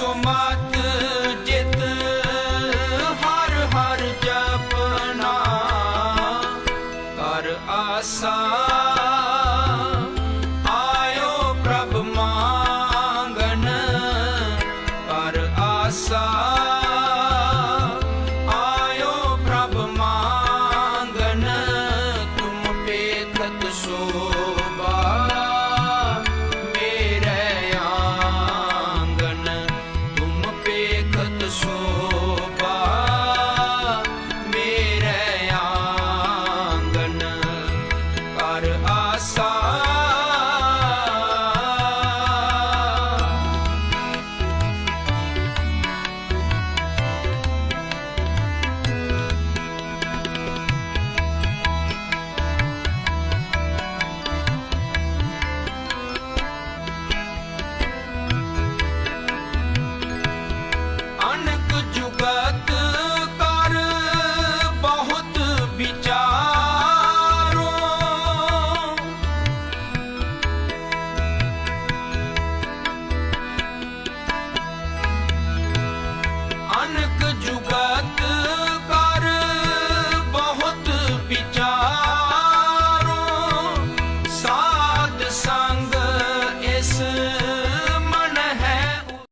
ਸੁਮਤ ਜਿਤ ਹਰ ਹਰ ਜਪਨਾ। ਕਰ ਆਸਾ